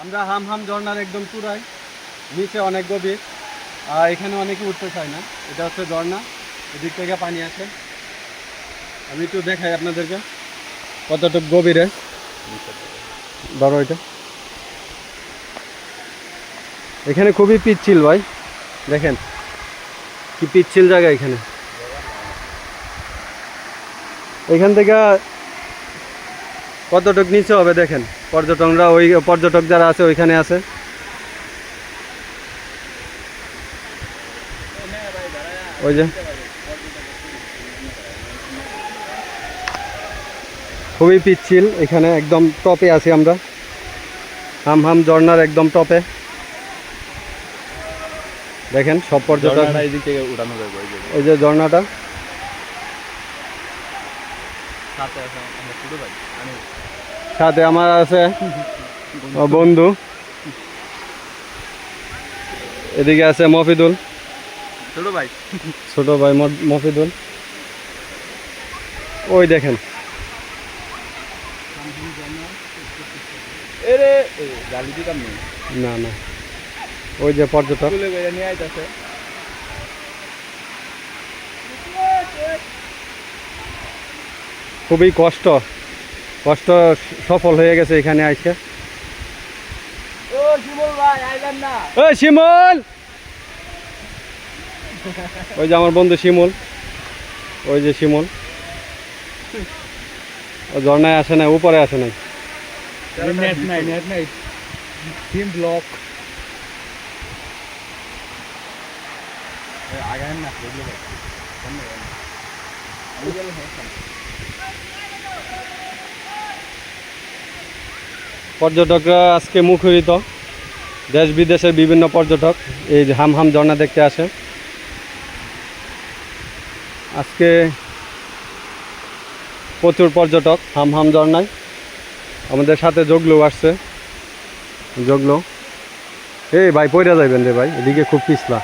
আমরা হাম হাম ঝর্ণার একদম চূড়ায়, নিচে অনেক গভীর, আর এখানে অনেকে উঠতে চায় না। এটা হচ্ছে ঝর্ণা, এদিক থেকে পানি আসে। আমি একটু দেখাই আপনাদেরকে কতটুকু গভীরে। ধরো এটা। এখানে খুবই পিচ্ছিল ভাই, দেখেন। কি পিচ্ছিল জায়গা এখানে। এখান থেকে কতটুক নিচে হবে দেখেন। পর্যটকরা ওই পর্যটক যারা আছে ওইখানে আছে। ওই যে। খুবই পিচ্ছিল এখানে একদম টপে আছি আমরা। হাম হাম ঝর্ণার একদম টপে। দেখেন সব পর্যটক। ওই যে। ওই যে ঝর্ণাটা। সাথে আছে আমার ছোট ভাই আমি। সাথে আমার আছে বন্ধু। এদিকে আছে মফিদুল। ছোট ভাই। ছোট ভাই মফিদুল। ওই দেখেন। না। না ওই যে পর্যটক। নিয়ে আইতাছে। খুবই কষ্ট। কষ্ট সফল হয়ে গেছে এখানে আইসে। ও শিমুল ওই শিমুল! ওই যে আমার বন্ধু শিমল। ওই যে শিমল। ও ঝর্ণায় আসে নাই উপরে আসে নাই। ব্লক না পর্যটকরা আজকে মুখরিত। দেশ বিদেশের বিভিন্ন পর্যটক এই যে হাম হাম ঝর্ণা দেখতে আসে আজকে প্রচুর পর্যটক হাম হাম ঝর্ণায়। আমাদের সাথে জগলু আসছে। জগলু। এই ভাই, পয়রা যাইবেন রে ভাই, এদিকে খুব পিছলা।